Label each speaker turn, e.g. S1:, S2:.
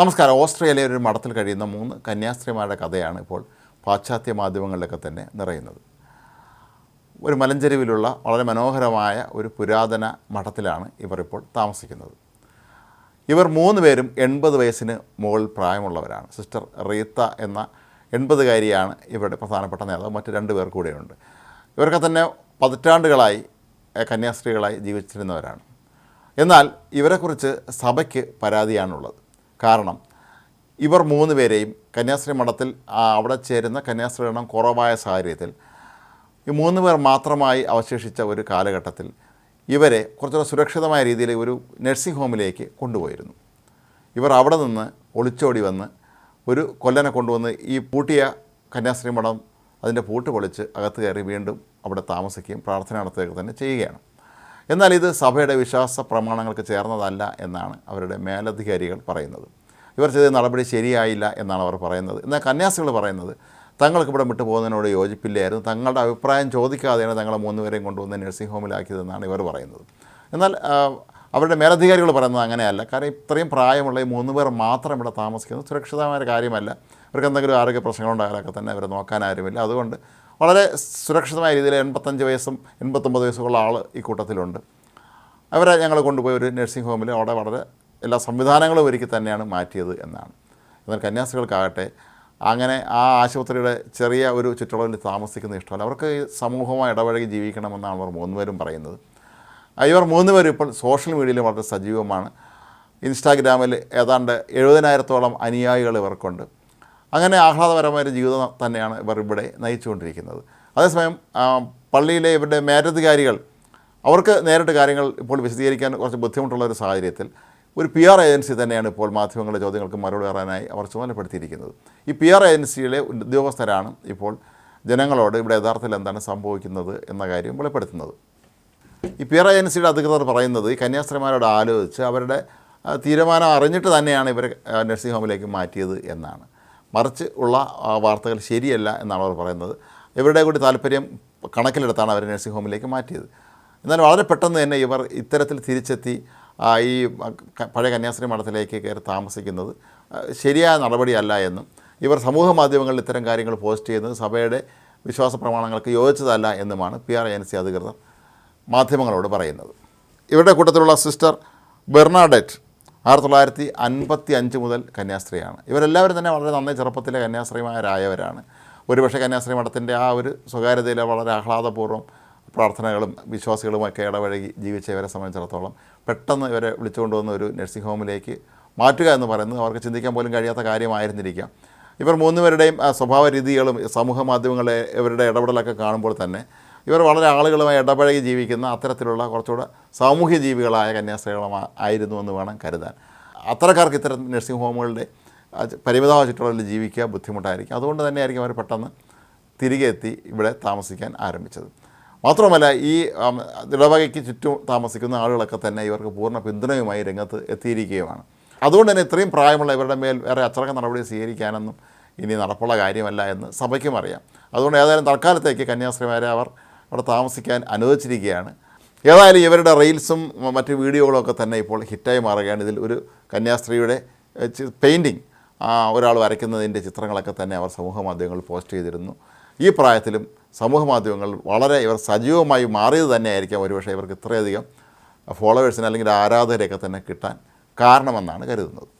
S1: നമസ്കാരം. ഓസ്ട്രേലിയയിലെ ഒരു മഠത്തിൽ കഴിയുന്ന മൂന്ന് കന്യാസ്ത്രീമാരുടെ കഥയാണ് ഇപ്പോൾ പാശ്ചാത്യ മാധ്യമങ്ങളിലൊക്കെ തന്നെ നിറയുന്നത്. ഒരു മലഞ്ചെരുവിലുള്ള വളരെ മനോഹരമായ ഒരു പുരാതന മഠത്തിലാണ് ഇവർ ഇപ്പോൾ താമസിക്കുന്നത്. ഇവർ മൂന്ന് പേരും എൺപത് വയസ്സിന് മുകളിൽ പ്രായമുള്ളവരാണ്. സിസ്റ്റർ റീത്ത എന്ന എൺപതുകാരിയാണ് ഇവരുടെ പ്രധാനപ്പെട്ട നേതാവ്. മറ്റ് രണ്ട് പേർ കൂടെയുണ്ട്. ഇവരൊക്കെ തന്നെ പതിറ്റാണ്ടുകളായി കന്യാസ്ത്രീകളായി ജീവിച്ചിരുന്നവരാണ്. എന്നാൽ ഇവരെക്കുറിച്ച് സഭയ്ക്ക് പരാതിയാണുള്ളത്. കാരണം ഇവർ മൂന്ന് പേരെയും കന്യാസ്ത്രീ മഠത്തിൽ അവിടെ ചേരുന്ന കന്യാസ്ത്രീ എണ്ണം കുറവായ സാഹചര്യത്തിൽ ഈ മൂന്ന് പേർ മാത്രമായി അവശേഷിച്ച ഒരു കാലഘട്ടത്തിൽ ഇവരെ കുറച്ചുകൂടെ സുരക്ഷിതമായ രീതിയിൽ ഒരു നഴ്സിംഗ് ഹോമിലേക്ക് കൊണ്ടുപോയിരുന്നു. ഇവർ അവിടെ നിന്ന് ഒളിച്ചോടി വന്ന് ഒരു കൊല്ലനെ കൊണ്ടുവന്ന് ഈ പൂട്ടിയ കന്യാസ്ത്രീ മഠം അതിന്റെ പൂട്ട് പൊളിച്ച് അകത്ത് കയറി വീണ്ടും അവിടെ താമസിക്കുകയും പ്രാർത്ഥന നടത്തുകയൊക്കെ തന്നെ ചെയ്യുകയാണ്. എന്നാൽ ഇത് സഭയുടെ വിശ്വാസ പ്രമാണങ്ങൾക്ക് ചേർന്നതല്ല എന്നാണ് അവരുടെ മേലധികാരികൾ പറയുന്നത്. ഇവർ ചെയ്ത നടപടി ശരിയായില്ല എന്നാണ് അവർ പറയുന്നത്. എന്നാൽ കന്യാസികൾ പറയുന്നത് തങ്ങൾക്ക് ഇവിടെ വിട്ടു പോകുന്നതിനോട് യോജിപ്പില്ലായിരുന്നു. തങ്ങളുടെ അഭിപ്രായം ചോദിക്കാതെയാണ് തങ്ങളെ മൂന്നുപേരെയും കൊണ്ടുവന്ന് നഴ്സിംഗ് ഹോമിലാക്കിയതെന്നാണ് ഇവർ പറയുന്നത്. എന്നാൽ അവരുടെ മേലധികാരികൾ പറയുന്നത് അങ്ങനെയല്ല. കാരണം ഇത്രയും പ്രായമുള്ള ഈ മൂന്ന് പേർ മാത്രം ഇവിടെ താമസിക്കുന്നത് സുരക്ഷിതമായ കാര്യമല്ല. അവർക്ക് എന്തെങ്കിലും ആരോഗ്യ പ്രശ്നങ്ങളുണ്ടായാലൊക്കെ തന്നെ അവരെ നോക്കാൻ ആരുമില്ല. അതുകൊണ്ട് വളരെ സുരക്ഷിതമായ രീതിയിൽ എൺപത്തഞ്ച് വയസ്സും എൺപത്തൊമ്പത് വയസ്സുള്ള ആൾ ഈ കൂട്ടത്തിലുണ്ട്. അവരെ ഞങ്ങൾ കൊണ്ടുപോയി ഒരു നഴ്സിംഗ് ഹോമിൽ അവിടെ വളരെ എല്ലാ സംവിധാനങ്ങളും ഒരുക്കി തന്നെയാണ് മാറ്റിയത് എന്നാണ്. എന്നാൽ കന്യാസ്ത്രീകൾക്കാകട്ടെ അങ്ങനെ ആ ആശുപത്രിയുടെ ചെറിയ ഒരു ചുറ്റളവിൽ താമസിക്കുന്ന ഇഷ്ടമല്ല. അവർക്ക് സമൂഹമായി ഇടപഴകി ജീവിക്കണമെന്നാണ് അവർ മൂന്നുപേരും പറയുന്നത്. ഇവർ മൂന്നുപേരും ഇപ്പോൾ സോഷ്യൽ മീഡിയയിൽ വളരെ സജീവമാണ്. ഇൻസ്റ്റാഗ്രാമിൽ ഏതാണ്ട് എഴുപതിനായിരത്തോളം അനുയായികൾ ഇവർക്കുണ്ട്. അങ്ങനെ ആഹ്ലാദപരമായ ജീവിതം തന്നെയാണ് ഇവർ ഇവിടെ നയിച്ചുകൊണ്ടിരിക്കുന്നത്. അതേസമയം പള്ളിയിലെ ഇവരുടെ മേലധികാരികൾ അവർക്ക് നേരിട്ട് കാര്യങ്ങൾ ഇപ്പോൾ വിശദീകരിക്കാൻ കുറച്ച് ബുദ്ധിമുട്ടുള്ള ഒരു സാഹചര്യത്തിൽ ഒരു പി ആർ ഏജൻസി തന്നെയാണ് ഇപ്പോൾ മാധ്യമങ്ങളുടെ ചോദ്യങ്ങൾക്ക് മറുപടി പറയാനായി അവർ ചുമതലപ്പെടുത്തിയിരിക്കുന്നത്. ഈ പി ആർ ഏജൻസിയിലെ ഉദ്യോഗസ്ഥരാണ് ഇപ്പോൾ ജനങ്ങളോട് ഇവിടെ യഥാർത്ഥത്തിൽ എന്താണ് സംഭവിക്കുന്നത് എന്ന കാര്യം വെളിപ്പെടുത്തുന്നത്. ഈ പി ആർ ഏജൻസിയുടെ അധികൃതർ പറയുന്നത് ഈ കന്യാസ്ത്രീമാരോട് ആലോചിച്ച് അവരുടെ തീരുമാനം അറിഞ്ഞിട്ട് തന്നെയാണ് ഇവർ നഴ്സിംഗ് ഹോമിലേക്ക് മാറ്റിയത് എന്നാണ്. മറിച്ച് ഉള്ള വാർത്തകൾ ശരിയല്ല എന്നാണ് അവർ പറയുന്നത്. ഇവരുടെ കൂടി താല്പര്യം കണക്കിലെടുത്താണ് അവർ നഴ്സിംഗ് ഹോമിലേക്ക് മാറ്റിയത്. എന്നാൽ വളരെ പെട്ടെന്ന് തന്നെ ഇവർ ഇത്തരത്തിൽ തിരിച്ചെത്തി ഈ പഴയ കന്യാസ്ത്രീ മഠത്തിലേക്ക് കയറി താമസിക്കുന്നത് ശരിയായ നടപടിയല്ല എന്നും ഇവർ സമൂഹ മാധ്യമങ്ങളിൽ ഇത്തരം കാര്യങ്ങൾ പോസ്റ്റ് ചെയ്യുന്നത് സഭയുടെ വിശ്വാസ പ്രമാണങ്ങൾക്ക് യോജിച്ചതല്ല എന്നുമാണ് പി ആർ ഏജൻസി അധികൃതർ മാധ്യമങ്ങളോട് പറയുന്നത്. ഇവരുടെ കൂട്ടത്തിലുള്ള സിസ്റ്റർ ബെർണാഡറ്റ് ആയിരത്തി തൊള്ളായിരത്തി അൻപത്തി അഞ്ച് മുതൽ കന്യാസ്ത്രീയാണ്. ഇവരെല്ലാവരും തന്നെ വളരെ നന്നായി ചെറുപ്പത്തിലെ കന്യാസ്ത്രീമാരായവരാണ്. ഒരുപക്ഷെ കന്യാസ്ത്രീ മഠത്തിന്റെ ആ ഒരു സ്വകാര്യതയിൽ വളരെ ആഹ്ലാദപൂർവം പ്രാർത്ഥനകളും വിശ്വാസികളുമൊക്കെ ഇടപഴകി ജീവിച്ച ഇവരെ സംബന്ധിച്ചിടത്തോളം പെട്ടെന്ന് ഇവരെ വിളിച്ചുകൊണ്ടുവന്ന ഒരു നഴ്സിംഗ് ഹോമിലേക്ക് മാറ്റുക എന്ന് പറയുന്നത് അവർക്ക് ചിന്തിക്കാൻ പോലും കഴിയാത്ത കാര്യമായിരുന്നിരിക്കാം. ഇവർ മൂന്നുപേരുടെയും സ്വഭാവ രീതികളും സമൂഹ മാധ്യമങ്ങളെ ഇവരുടെ ഇടപെടലൊക്കെ കാണുമ്പോൾ തന്നെ ഇവർ വളരെ ആളുകളുമായി ഇടപഴകി ജീവിക്കുന്ന അത്തരത്തിലുള്ള കുറച്ചുകൂടെ സാമൂഹ്യ ജീവികളായ കന്യാസ്ത്രീകളും ആയിരുന്നു എന്ന് വേണം കരുതാൻ. അത്തരക്കാർക്ക് ഇത്തരം നഴ്സിംഗ് ഹോമുകളുടെ പരിമിതമായ ചുറ്റുകളിൽ ജീവിക്കുക ബുദ്ധിമുട്ടായിരിക്കും. അതുകൊണ്ട് തന്നെയായിരിക്കും അവർ പെട്ടെന്ന് തിരികെ എത്തി ഇവിടെ താമസിക്കാൻ ആരംഭിച്ചത്. മാത്രമല്ല ഈ ഇടവകയ്ക്ക് ചുറ്റും താമസിക്കുന്ന ആളുകളൊക്കെ തന്നെ ഇവർക്ക് പൂർണ പിന്തുണയുമായി രംഗത്ത് എത്തിയിരിക്കുകയുമാണ്. അതുകൊണ്ട് തന്നെ ഇത്രയും പ്രായമുള്ള ഇവരുടെ മേൽ വേറെ അച്ചടക്ക നടപടി സ്വീകരിക്കാനൊന്നും ഇനി നടപ്പുള്ള കാര്യമല്ല എന്ന് സഭയ്ക്കും അറിയാം. അതുകൊണ്ട് ഏതായാലും തൽക്കാലത്തേക്ക് കന്യാസ്ത്രീമാരെ അവർ അവിടെ താമസിക്കാൻ അനുവദിച്ചിരിക്കുകയാണ്. ഏതായാലും ഇവരുടെ റീൽസും മറ്റ് വീഡിയോകളൊക്കെ തന്നെ ഇപ്പോൾ ഹിറ്റായി മാറുകയാണ്. ഇതിൽ ഒരു കന്യാസ്ത്രീയുടെ പെയിന്റിങ് ഒരാൾ വരയ്ക്കുന്നതിന്റെ ചിത്രങ്ങളൊക്കെ തന്നെ അവർ സമൂഹ മാധ്യമങ്ങളിൽ പോസ്റ്റ് ചെയ്തിരുന്നു. ഈ പ്രായത്തിലും സമൂഹ മാധ്യമങ്ങൾ വളരെ ഇവർ സജീവമായി മാറിയത് തന്നെയായിരിക്കാം. ഒരുപക്ഷെ ഇവർക്ക് ഇത്രയധികം ഫോളോവേഴ്സിന് അല്ലെങ്കിൽ ആരാധകരെയൊക്കെ തന്നെ കിട്ടാൻ കാരണമെന്നാണ് കരുതുന്നത്.